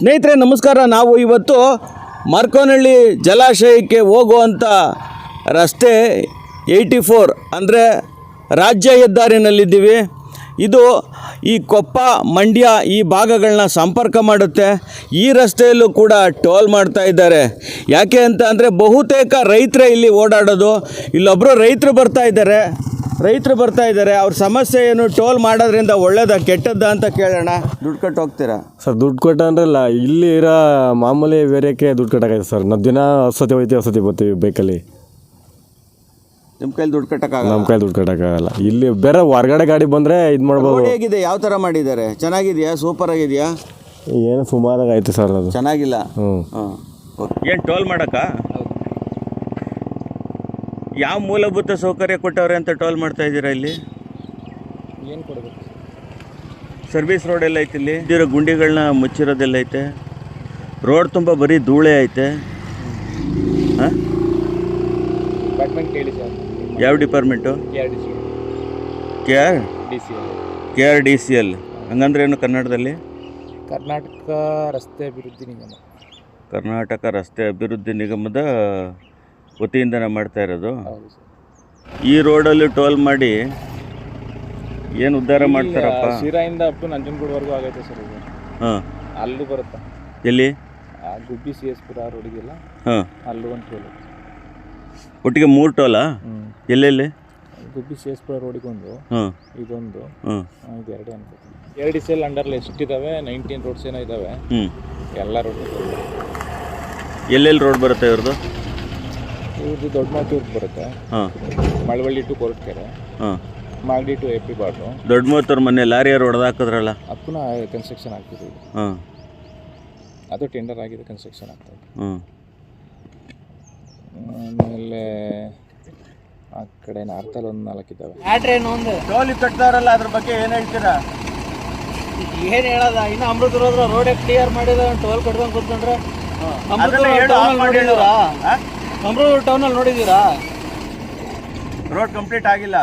ಸ್ನೇಹಿತರೆ, ನಮಸ್ಕಾರ. ನಾವು ಇವತ್ತು ಮಾರ್ಕೋನಹಳ್ಳಿ ಜಲಾಶಯಕ್ಕೆ ಹೋಗುವಂಥ ರಸ್ತೆ ಏಯ್ಟಿ ಫೋರ್ ಅಂದರೆ ರಾಜ್ಯ ಹೆದ್ದಾರಿನಲ್ಲಿದ್ದೀವಿ. ಇದು ಈ ಕೊಪ್ಪ, ಮಂಡ್ಯ ಈ ಭಾಗಗಳನ್ನ ಸಂಪರ್ಕ ಮಾಡುತ್ತೆ. ಈ ರಸ್ತೆಯಲ್ಲೂ ಕೂಡ ಟೋಲ್ ಮಾಡ್ತಾ ಇದ್ದಾರೆ. ಯಾಕೆ ಅಂತ ಅಂದರೆ ಬಹುತೇಕ ರೈತರೇ ಇಲ್ಲಿ ಓಡಾಡೋದು. ಇಲ್ಲೊಬ್ಬರು ರೈತರು ಬರ್ತಾ ಇದ್ದಾರೆ. ರೈತರು ಬರ್ತಾ ಇದ್ದಾರೆ ಅವ್ರ ಸಮಸ್ಯೆ ಏನು ಟೋಲ್ ಮಾಡೋದ್ರಿಂದ ಒಳ್ಳೇದ ಕೆಟ್ಟದ್ದ ಅಂತ ಕೇಳೋಣ. ದುಡ್ಡು ಕಟ್ಟು ಹೋಗ್ತೀರಾ? ಸರ್ ದುಡ್ಡು ಕೊಟ್ಟ ಅಂದ್ರಲ್ಲ ಇಲ್ಲಿ ಇರೋ ಮಾಮೂಲಿ ಬೇರೆಕ್ಕೆ ದುಡ್ಡು ಕಟ್ಟಕೈತೆ ಸರ್. ನಾವು ದಿನ ಹೊಸತಿ ಹೋಯ್ತೀವಿ ಹೊಸತಿ ಬರ್ತೀವಿ ಬೈಕಲ್ಲಿ. ನಿಮ್ಮ ಕೈಲಿ ದುಡ್ಡು ಕಟ್ಟಕ್ಕಾಗಲ್ಲ ನಮ್ಮ ಕೈಲಿ ದುಡ್ಡು ಕಟ್ಟಕ್ಕಾಗಲ್ಲ ಇಲ್ಲಿ ಬೇರೆ ಹೊರಗಡೆ ಗಾಡಿ ಬಂದರೆ ಇದು ಮಾಡ್ಬೋದು. ರೋಡ್ ಹೇಗಿದೆ ಯಾವ ಥರ ಮಾಡಿದ್ದಾರೆ? ಚೆನ್ನಾಗಿದೆಯಾ ಸೂಪರ್ ಆಗಿದೆಯಾ? ಏನು ಸುಮಾರಾಗಿ ಐತೆ ಸರ್ ಅದು. ಚೆನ್ನಾಗಿಲ್ಲ? ಹ್ಞೂ ಹಾಂ. ಏನು ಟೋಲ್ ಮಾಡಕ್ಕ? ಯಾವ ಮೂಲಭೂತ ಸೌಕರ್ಯ ಕೊಟ್ಟವ್ರೆ ಅಂತ ಟೋಲ್ ಮಾಡ್ತಾ ಇದ್ದೀರಾ ಇಲ್ಲಿ? ಏನು ಕೊಡಬೇಕು? ಸರ್ವಿಸ್ ರೋಡ್ ಎಲ್ಲ ಐತೆ ಇಲ್ಲಿ. ಇದ್ದಿರೋ ಗುಂಡಿಗಳನ್ನ ಮುಚ್ಚಿರೋದೆಲ್ಲ ಐತೆ ರೋಡ್ ತುಂಬ ಬರೀ ಧೂಳೆ ಐತೆ. ಹಾಂ? ಡಿಪಾರ್ಟ್ಮೆಂಟ್ ಕೇಳಿ ಸರ್. ಯಾವ department K R D C K R D C K R D C L ಹಂಗಂದ್ರೆ ಏನು ಕನ್ನಡದಲ್ಲಿ ಕರ್ನಾಟಕ ರಸ್ತೆ ಅಭಿವೃದ್ಧಿ ನಿಗಮ. ಕರ್ನಾಟಕ ರಸ್ತೆ ಅಭಿವೃದ್ಧಿ ನಿಗಮದ ವತಿಯಿಂದನೇ ಮಾಡ್ತಾ ಇರೋದು. ಹೌದು ಸರ್. ಈ ರೋಡಲ್ಲಿ ಟೋಲ್ ಮಾಡಿ ಏನು ಉದ್ಧಾರ ಮಾಡ್ತಾರಪ್ಪ? ಶಿರಾಯಿಂದ ಅಪ್ ಟು ನಂಜನಗೂಡ್ವರೆಗೂ ಆಗೈತೆ ಸರ್ ಇದು. ಹಾಂ. ಅಲ್ಲೂ ಬರುತ್ತಾ. ಎಲ್ಲಿ? ಆ ಗುಬ್ಬಿ ಸಿ ಎಸ್ ಪುರ ರೋಡಿಗೆಲ್ಲ. ಹಾಂ. ಅಲ್ಲೂ ಒಂದು ಟೋಲ್ ಒಟ್ಟಿಗೆ ಮೂರು ಟೋಲಾ? ಎಲ್ಲೆಲ್ಲಿ? ಗುಬ್ಬಿ ಸಿ ಎಸ್ ಪುರ ರೋಡಿಗೊಂದು. ಹಾಂ. ಇದೊಂದು. ಹಾಂ. ಆ, ಇದು ಎರಡೇ ಅನ್ಕೋತೀನಿ ಎರಡು ಸೇಲ್ ಸಿ ಎಲ್ ಅಂಡರ್ಲಿ ಎಷ್ಟಿದ್ದಾವೆ ನೈನ್ಟೀನ್ ರೋಡ್ಸ್ ಏನೋ ಇದ್ದಾವೆ ಹ್ಞೂ ಎಲ್ಲ ರೋಡ್ ಎಲ್ಲೆಲ್ಲಿ ರೋಡ್ ಬರುತ್ತೆ ಇವ್ರದ್ದು ಇವ್ರದ್ದು ದೊಡ್ಡ ಮಾತೂರ್ಗೆ ಬರುತ್ತೆ. ಹಾಂ. ಮಳವಳ್ಳಿ ಟು ಕೊರಟಗೆರೆ. ಹಾಂ. Magadi to A P border ದೊಡ್ಡ ಮೂವತ್ತವ್ರ ಮೊನ್ನೆ ಲಾರಿ ಹೊಡೆದಾಕಿದ್ರಲ್ಲ? ಹಾಕಿದ್ರಲ್ಲ ಪುನಃ ಕನ್ಸ್ಟ್ರಕ್ಷನ್ ಆಗ್ತಿದೆ ಇದು. ಹಾಂ. ಅದು ಟೆಂಡರ್ ಆಗಿದೆ ಕನ್ಸ್ಟ್ರಕ್ಷನ್ ಆಗ್ತದೆ ಇದೆ. ಹ್ಞೂ ಆಮೇಲೆ ಆ ಕಡೆ ನಾರ್ತಲ್ಲಿ ಒಂದು ನಾಲ್ಕು ಇದ್ದಾವೆ. ಟೋಲಿ ಕಟ್ತಾರಲ್ಲ ಅದ್ರ ಬಗ್ಗೆ ಏನು ಹೇಳ್ತೀರಾ? ಏನ್ ಹೇಳದ? ಇನ್ನು ಅಮೃತ ಹೋದ್ರ ರೋಡ್ ಕ್ಲಿಯರ್ ಮಾಡಿದ ಟೋಲ್ ಕಟ್ಕೊಂಡ್ ಕೂತ್ಕೊಂಡ್ರೆ. ಅಮೃತ ಟೌನ್ ಅಲ್ಲಿ ನೋಡಿದೀರಾ ರೋಡ್ ಕಂಪ್ಲೀಟ್ ಆಗಿಲ್ಲ.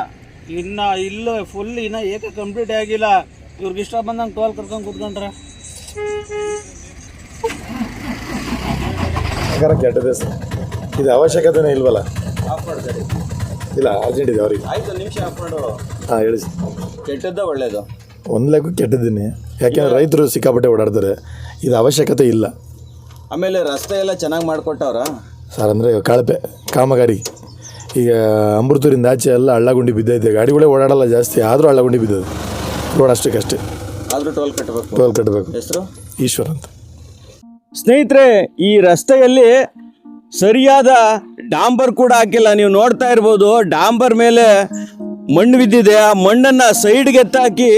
ಇನ್ನ ಇಲ್ಲ ಫುಲ್ ಇನ್ನ ಏಕ ಕಂಪ್ಲೀಟ್ ಆಗಿಲ್ಲ. ಇವ್ರಿಗೆ ಇಷ್ಟ ಬಂದಂಗೆ ಟೋಲ್ ಕರ್ಕೊಂಡು ಕೂತ್ಕೊಂಡ್ರೆ. ಪ್ರಕಾರ ಕೆಟ್ಟದೆ ಸರ್. ಇದು ಅವಶ್ಯಕತೆನೇ ಇಲ್ವಲ್ಲ? ಇಲ್ಲ ಅರ್ಜೆಂಟ್ ಇದೆ ಅವ್ರಿಗೆ. ಆಯ್ತು ನಿಮಿಷ ಆಫ್ ಮಾಡು. ಹಾಂ ಹೇಳಿ ಸರ್. ಕೆಟ್ಟದ್ದ ಒಳ್ಳೇದು. ಒಂದು ಲೆಕ್ಕ ಕೆಟ್ಟದ್ದೀನಿ ಯಾಕೆಂದ್ರೆ ರೈತರು ಸಿಕ್ಕಾಪಟ್ಟೆ ಓಡಾಡ್ತಾರೆ. ಇದು ಅವಶ್ಯಕತೆ ಇಲ್ಲ. ಆಮೇಲೆ ರಸ್ತೆ ಎಲ್ಲ ಚೆನ್ನಾಗಿ ಮಾಡ್ಕೊಟ್ಟವ್ರ? ಸರ್ ಅಂದರೆ ಕಳಪೆ ಕಾಮಗಾರಿ. ಈಗ ಅಮೃತೂರಿಂದ ಆಚೆ ಎಲ್ಲ ಹಳ್ಳಗುಂಡಿ ಬಿದ್ದೈತೆ. ಗಾಡಿಗಳೇ ಓಡಾಡಲ್ಲ ಜಾಸ್ತಿ ಆದರೂ ಹಳ್ಳಗುಂಡಿ ಬಿದ್ದದು ರೋಡ್ ಅಷ್ಟಕ್ಕಷ್ಟೇ ಆದರೂ ಟೋಲ್ ಕಟ್ಟಬೇಕು ಟೋಲ್ ಕಟ್ಟಬೇಕು ಹೆಸರು? ಈಶ್ವರ್ ಅಂತ. ಸ್ನೇಹಿತರೆ ಈ ರಸ್ತೆಯಲ್ಲಿ ಸರಿಯಾದ ಡಾಂಬರ್ ಕೂಡ ಹಾಕಿಲ್ಲ. ನೀವು ನೋಡ್ತಾ ಇರ್ಬೋದು ಡಾಂಬರ್ ಮೇಲೆ ಮಣ್ಣು ಬಿದ್ದಿದೆ. ಆ ಮಣ್ಣನ್ನು ಸೈಡ್ಗೆ ಎತ್ತಾಕಿ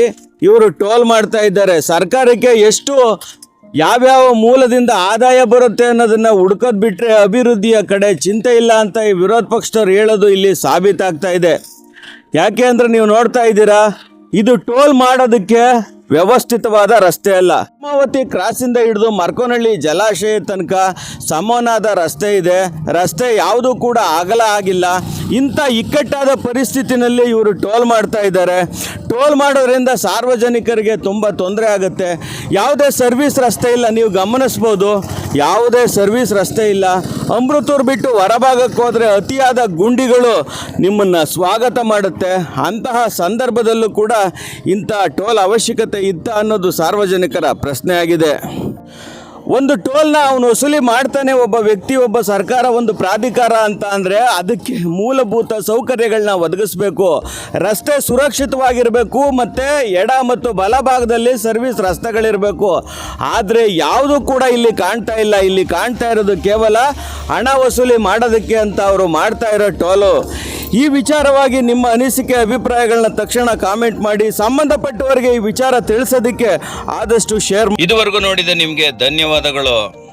ಇವರು ಟೋಲ್ ಮಾಡ್ತಾ ಇದ್ದಾರೆ. ಸರ್ಕಾರಕ್ಕೆ ಎಷ್ಟು ಯಾವ್ಯಾವ ಮೂಲದಿಂದ ಆದಾಯ ಬರುತ್ತೆ ಅನ್ನೋದನ್ನ ಹುಡ್ಕೋದ್ ಬಿಟ್ರೆ ಅಭಿವೃದ್ಧಿಯ ಕಡೆ ಚಿಂತೆ ಇಲ್ಲ ಅಂತ ಈ ವಿರೋಧ ಪಕ್ಷದವ್ರು ಹೇಳೋದು ಇಲ್ಲಿ ಸಾಬೀತಾಗ್ತಾ ಇದೆ. ಯಾಕೆ ಅಂದ್ರೆ ನೀವು ನೋಡ್ತಾ ಇದ್ದೀರಾ, ಇದು ಟೋಲ್ ಮಾಡೋದಕ್ಕೆ ವ್ಯವಸ್ಥಿತವಾದ ರಸ್ತೆ ಅಲ್ಲ. ಹೇಮಾವತಿ ಕ್ರಾಸಿಂದ ಹಿಡಿದು ಮರ್ಕೋನಹಳ್ಳಿ ಜಲಾಶಯ ತನಕ ಸಮನಾದ ರಸ್ತೆ ಇದೆ. ರಸ್ತೆ ಯಾವುದೂ ಕೂಡ ಅಗಲ ಆಗಿಲ್ಲ. ಇಂಥ ಇಕ್ಕಟ್ಟಾದ ಪರಿಸ್ಥಿತಿನಲ್ಲಿ ಇವರು ಟೋಲ್ ಮಾಡ್ತಾ ಇದ್ದಾರೆ. ಟೋಲ್ ಮಾಡೋದ್ರಿಂದ ಸಾರ್ವಜನಿಕರಿಗೆ ತುಂಬ ತೊಂದರೆ ಆಗುತ್ತೆ. ಯಾವುದೇ ಸರ್ವಿಸ್ ರಸ್ತೆ ಇಲ್ಲ. ನೀವು ಗಮನಿಸ್ಬೋದು. ಯಾವುದೇ ಸರ್ವಿಸ್ ರಸ್ತೆ ಇಲ್ಲ. ಅಮೃತೂರು ಬಿಟ್ಟು ಹೊರಭಾಗಕ್ಕೆ ಹೋದರೆ ಅತಿಯಾದ ಗುಂಡಿಗಳು ನಿಮ್ಮನ್ನು ಸ್ವಾಗತ ಮಾಡುತ್ತೆ. ಅಂತಹ ಸಂದರ್ಭದಲ್ಲೂ ಕೂಡ ಇಂಥ ಟೋಲ್ ಅವಶ್ಯಕತೆ ಇತ್ತ ಅನ್ನೋದು ಸಾರ್ವಜನಿಕರ ಪ್ರಶ್ನೆ ಆಗಿದೆ ಒಂದು ಟೋಲ್ನ ಅವನು ವಸೂಲಿ ಮಾಡ್ತಾನೆ ಒಬ್ಬ ವ್ಯಕ್ತಿ, ಒಬ್ಬ ಸರ್ಕಾರ ಒಂದು ಪ್ರಾಧಿಕಾರ ಅಂತ ಅಂದರೆ ಅದಕ್ಕೆ ಮೂಲಭೂತ ಸೌಕರ್ಯಗಳನ್ನ ಒದಗಿಸ್ಬೇಕು. ರಸ್ತೆ ಸುರಕ್ಷಿತವಾಗಿರಬೇಕು, ಮತ್ತು ಎಡ ಮತ್ತು ಬಲಭಾಗದಲ್ಲಿ ಸರ್ವಿಸ್ ರಸ್ತೆಗಳಿರಬೇಕು. ಆದರೆ ಯಾವುದೂ ಕೂಡ ಇಲ್ಲಿ ಕಾಣ್ತಾ ಇಲ್ಲ. ಇಲ್ಲಿ ಕಾಣ್ತಾ ಇರೋದು ಕೇವಲ ಹಣ ವಸೂಲಿ ಮಾಡೋದಕ್ಕೆ ಅಂತ ಅವರು ಮಾಡ್ತಾ ಇರೋ ಟೋಲು. ಈ ವಿಚಾರವಾಗಿ ನಿಮ್ಮ ಅನಿಸಿಕೆ, ಅಭಿಪ್ರಾಯಗಳನ್ನ ತಕ್ಷಣ ಕಾಮೆಂಟ್ ಮಾಡಿ, ಸಂಬಂಧಪಟ್ಟವರಿಗೆ ಈ ವಿಚಾರ ತಿಳಿಸೋದಕ್ಕೆ ಆದಷ್ಟು ಶೇರ್ ಇದುವರೆಗೂ ನೋಡಿದ ನಿಮಗೆ ಧನ್ಯವಾದಗಳು.